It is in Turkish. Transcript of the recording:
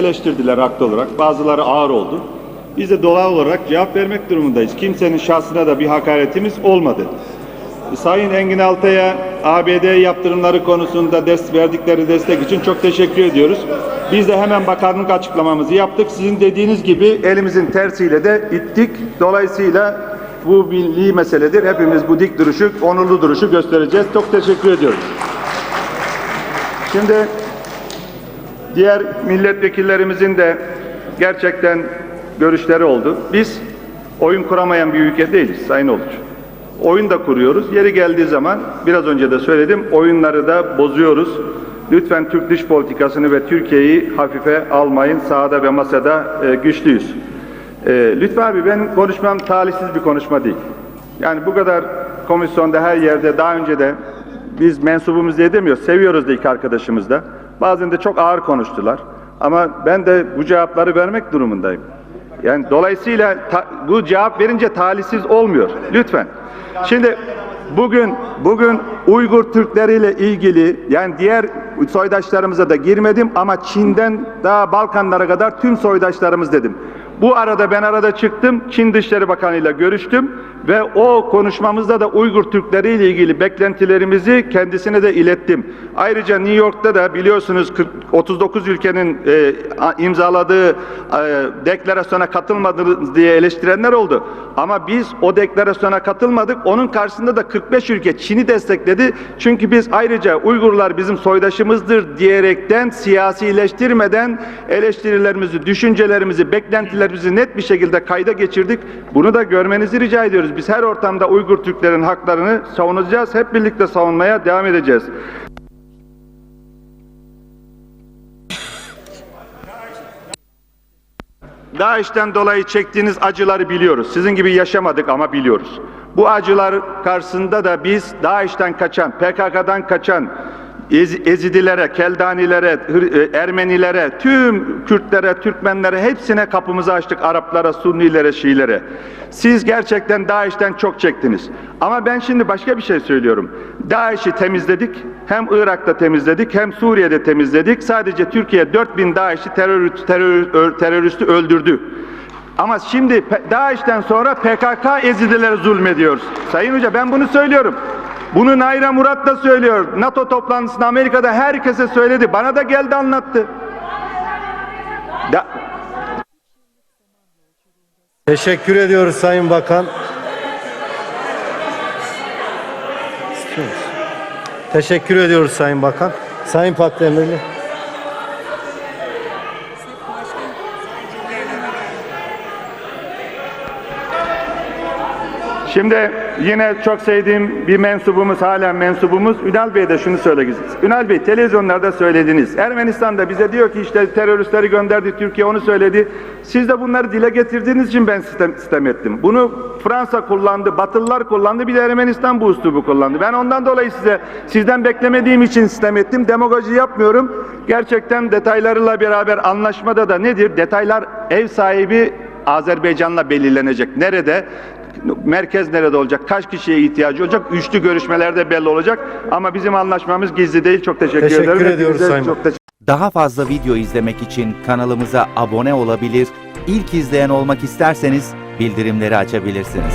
eleştirdiler haklı olarak. Bazıları ağır oldu. Biz de doğal olarak cevap vermek durumundayız. Kimsenin şahsına da bir hakaretimiz olmadı. Sayın Engin Altay'a ABD yaptırımları konusunda des verdikleri destek için çok teşekkür ediyoruz. Biz de hemen bakanlık açıklamamızı yaptık. Sizin dediğiniz gibi elimizin tersiyle de ittik. Dolayısıyla bu milli meseledir. Hepimiz bu dik duruşu, onurlu duruşu göstereceğiz. Çok teşekkür ediyorum. Şimdi diğer milletvekillerimizin de gerçekten görüşleri oldu. Biz oyun kuramayan bir ülke değiliz Sayın Oluç. Oyun da kuruyoruz. Yeri geldiği zaman biraz önce de söyledim oyunları da bozuyoruz. Lütfen Türk dış politikasını ve Türkiye'yi hafife almayın. Sahada ve masada e, güçlüyüz. E, Lütfen abi benim konuşmam talihsiz bir konuşma değil. Yani bu kadar komisyonda her yerde daha önce de biz mensubumuz diye demiyoruz, seviyoruz da iki arkadaşımız da. Bazen de çok ağır konuştular. Ama ben de bu cevapları vermek durumundayım. Yani dolayısıyla ta- bu cevap verince talihsiz olmuyor. Lütfen. Şimdi bugün bugün Uygur Türkleriyle ilgili yani diğer soydaşlarımıza da girmedim ama Çin'den daha Balkanlara kadar tüm soydaşlarımız dedim. Bu arada ben arada çıktım. Çin Dışişleri Bakanı ile görüştüm ve o konuşmamızda da Uygur Türkleri ile ilgili beklentilerimizi kendisine de ilettim. Ayrıca New York'ta da biliyorsunuz 40 39 ülkenin e, imzaladığı e, deklarasyona katılmadınız diye eleştirenler oldu. Ama biz o deklarasyona katılmadık. Onun karşısında da 45 ülke Çin'i destekledi. Çünkü biz ayrıca Uygurlar bizim soydaşımızdır diyerekten siyasileştirmeden eleştirilerimizi, düşüncelerimizi, beklentilerimizi net bir şekilde kayda geçirdik. Bunu da görmenizi rica ediyoruz. Biz her ortamda Uygur Türklerin haklarını savunacağız. Hep birlikte savunmaya devam edeceğiz. DAEŞ'ten dolayı çektiğiniz acıları biliyoruz. Sizin gibi yaşamadık ama biliyoruz. Bu acılar karşısında da biz DAEŞ'ten kaçan, PKK'dan kaçan, Ez- Ezidilere, Keldanilere, e, Ermenilere, tüm Kürtlere, Türkmenlere hepsine kapımızı açtık. Araplara, Sunnilere, Şiilere. Siz gerçekten DAEŞ'ten çok çektiniz. Ama ben şimdi başka bir şey söylüyorum. DAEŞ'i temizledik. Hem Irak'ta temizledik hem Suriye'de temizledik. Sadece Türkiye 4000 DAEŞ'i terör, ö- teröristi öldürdü. Ama şimdi DAEŞ'ten sonra PKK Ezidilere zulmediyor. Sayın Hoca ben bunu söylüyorum. Bunu Nayra Murat da söylüyor. NATO toplantısında Amerika'da herkese söyledi. Bana da geldi anlattı. Da- Teşekkür ediyoruz Sayın Bakan. Teşekkür ediyoruz Sayın Bakan. Sayın Pakdemirli. Şimdi yine çok sevdiğim bir mensubumuz, halen mensubumuz Ünal Bey de şunu söyleyeceğiz. Ünal Bey televizyonlarda söylediniz. Ermenistan'da bize diyor ki işte teröristleri gönderdi Türkiye onu söyledi. Siz de bunları dile getirdiğiniz için ben sistem, sistem ettim. Bunu Fransa kullandı, Batılılar kullandı, bir de Ermenistan bu üslubu kullandı. Ben ondan dolayı size sizden beklemediğim için sistem ettim. Demagoji yapmıyorum. Gerçekten detaylarıyla beraber anlaşmada da nedir? Detaylar ev sahibi Azerbaycan'la belirlenecek. Nerede? Merkez nerede olacak? Kaç kişiye ihtiyacı olacak? Üçlü görüşmelerde belli olacak. Ama bizim anlaşmamız gizli değil. Çok teşekkür, Teşekkür ederim. ediyoruz Hepinize Sayın Çok teşekkür Daha fazla video izlemek için kanalımıza abone olabilir, ilk izleyen olmak isterseniz bildirimleri açabilirsiniz.